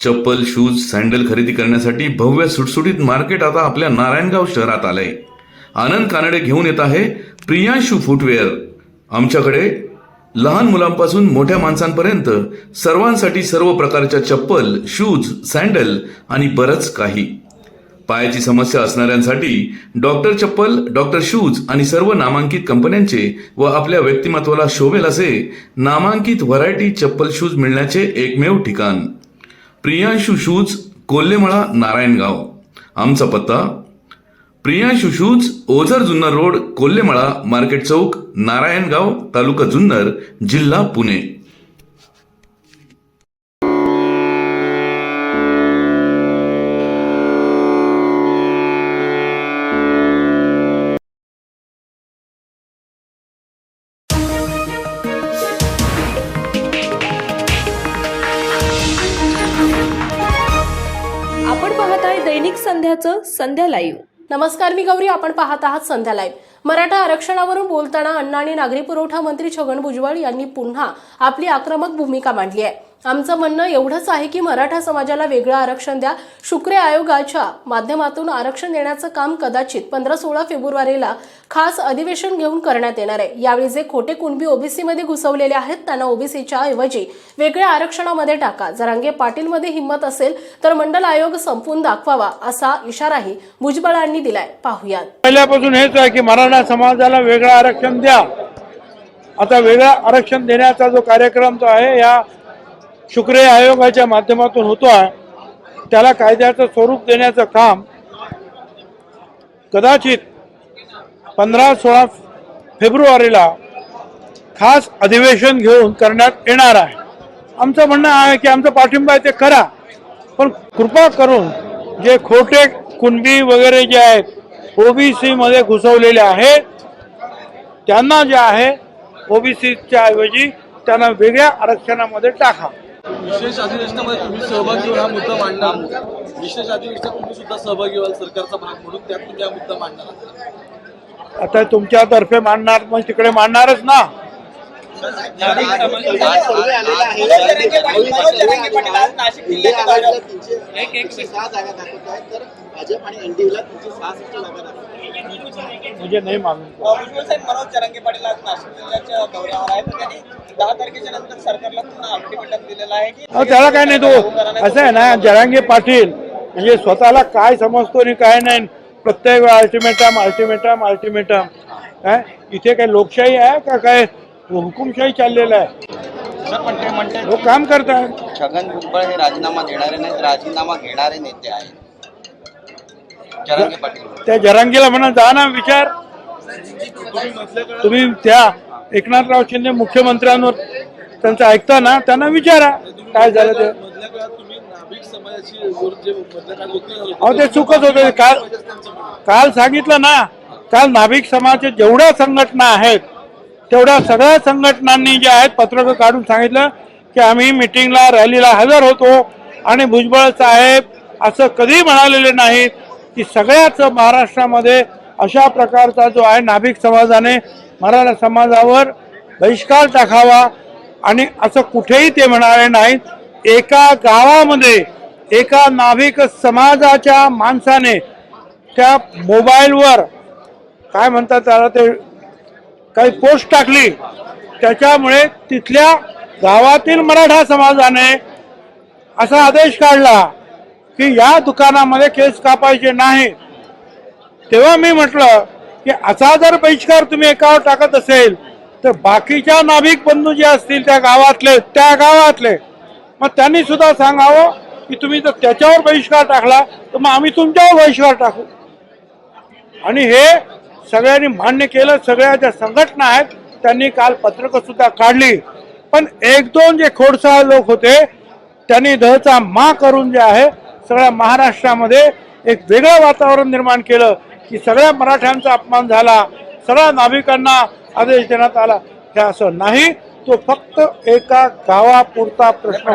चप्पल shoes sandal खरेदी करण्यासाठी भव्य सुटसुटीत मार्केट आता आपल्या नारायणगाव शहरात आलंय. आनंद कानडे घेऊन येत आहे प्रियांशू फुटवेअर आमच्याकडे लहान मुलांपासून मोठ्या माणसांपर्यंत सर्वांसाठी सर्व प्रकारच्या चप्पल शूज सँडल आणि बरंच काही. पायाची समस्या असणाऱ्यांसाठी डॉक्टर चप्पल डॉक्टर शूज आणि सर्व नामांकित कंपन्यांचे व आपल्या व्यक्तिमत्वाला शोभेल असे नामांकित व्हरायटी चप्पल शूज मिळण्याचे एकमेव ठिकाण. प्रियांशू शूज कोल्हेमळा नारायणगाव. आमचा पत्ता Priyanshu shoes Ozar Junnar road Kolhemala market चौक नारायणगाव तालुका जुन्नर जिल्हा पुणे. दैनिक संध्याचं संध्या लाईव्ह नमस्कार मी गौरी. आपण पाहत आहात संध्या लाईव्ह मराठा आरक्षणावरून बोलताना अन्न आणि नागरी पुरवठा मंत्री छगन भुजबळ यांनी पुन्हा आपली आक्रमक भूमिका मांडली आहे. आमचं म्हणणं एवढंच आहे की मराठा समाजाला वेगळं आरक्षण द्या. शुक्रे आयोगाच्या माध्यमातून आरक्षण देण्याचं काम कदाचित पंधरा सोळा फेब्रुवारीला खास अधिवेशन घेऊन करण्यात येणार आहे. यावेळी जे खोटे कुणबी ओबीसीमध्ये घुसवलेले आहेत त्यांना ओबीसीच्या ऐवजी वेगळ्या आरक्षणामध्ये टाका. जरांगे पाटीलमध्ये हिंमत असेल तर मंडल आयोग संपवून दाखवावा असा इशाराही भुजबळांनी दिलाय. पाहुयात. पहिल्यापासून हेच आहे की मराठा समाजाला वेगळं आरक्षण द्या. आता वेगळं आरक्षण देण्याचा जो कार्यक्रम जो आहे या शुक्रे आयोगाच्या माध्यमातून होतो आहे त्याला कायद्याचं स्वरूप देण्याचं काम कदाचित पंधरा सोळा फेब्रुवारीला खास अधिवेशन घेऊन करण्यात येणार आहे. आमचं म्हणणं आहे की आमचा पाठिंबा आहे ते करा पण कृपा करून जे खोटे कुणबी वगैरे जे आहेत ओबीसीमध्ये घुसवलेले आहेत त्यांना जे आहे ओबीसीच्या ऐवजी त्यांना वेगळ्या आरक्षणामध्ये टाका. विशेष अधिवेशनामध्ये तुम्ही सहभागी होऊन हा मुद्दा मांडणार. विशेष अधिवेशनात तुम्ही सुद्धा सहभागी व्हाल सरकारचा भाग म्हणून त्यात तुम्ही हा मुद्दा मांडणार आता तुमच्यातर्फे मांडणार मग तिकडे मांडणारच ना सहा जागा दाखवत आहेत तर भाजप आणि एनडीएला जागा म्हणजे नाही साहेब मनोज जरांगे पाटील आज नाशिक जिल्ह्याच्या दौऱ्यावर आहेत त्यांनी दहा तारखेच्या नंतर सरकारला पुन्हा अल्टिमेटम दिलेला आहे की त्याला काय नाही तो. असं आहे ना जरांगे पाटील म्हणजे स्वतःला काय समजतो आणि काय नाही प्रत्येक वेळा अल्टिमेटम अल्टिमेटम अल्टिमेटम काय इथे काय लोकशाही आहे का काय? हुकुमशाही चाललेलं आहे सर पण ते म्हणते लोक काम करतात छगन भुजबळ हे राजीनामा देणारे नाहीत राजीनामा घेणारे नेते आहेत. जरांगे पाटील. त्या जरांगीला म्हणा जा ना विचार. तुम्ही त्या एकनाथराव शिंदे मुख्यमंत्र्यांवर त्यांचं ऐकता ना त्यांना विचारा. काय झालं ते? मधल्या काळात तुम्ही नाभिक समाजाची वर जे मधल्या काळात होते अहो ते चुकत होते. काल काल सांगितलं ना काल नाभिक समाजाच्या जेवढ्या संघटना आहेत तेवढ्या सगळ्या संघटनांनी जे आहेत पत्रक काढून सांगितलं की आम्ही मिटिंगला रॅलीला हजर होतो. आणि भुजबळ साहेब असं कधी म्हणालेले नाहीत की सगळ्याच महाराष्ट्रामध्ये अशा प्रकारचा जो आहे नाभिक समाजाने मराठा समाजावर बहिष्कार टाकावा. आणि असं कुठेही ते म्हणाले नाहीत एका गावामध्ये एका नाभिक समाजाच्या माणसाने त्या मोबाईलवर काय म्हणतात त्याला ते काही पोस्ट टाकली. त्याच्यामुळे तिथल्या गावातील मराठा समाजाने असा आदेश काढला की या दुकानामध्ये केस कापायचे नाही. तेव्हा मी म्हटलं की असा जर बहिष्कार तुम्ही एकावर टाकत असेल तर बाकीच्या नाभिक बंधू जे असतील त्या गावातले त्या गावातले. मग त्यांनी सुद्धा सांगावं की तुम्ही जर त्याच्यावर बहिष्कार टाकला तर मग आम्ही तुमच्यावर बहिष्कार टाकू. आणि हे सगळ्यांनी मान्य केलं सगळ्या ज्या संघटना आहेत त्यांनी काल पत्रकं सुद्धा काढली. पण एक दोन जे खोडसाळ लोक होते त्यांनी दहचा मा करून जे आहे सगळ्या महाराष्ट्रामध्ये एक वेगळं वातावरण निर्माण केलं की सगळ्या मराठ्यांचा अपमान झाला सगळ्या नाभिकांना आदेश देण्यात आला. हे असं नाही तो फक्त एका गावापुरता प्रश्न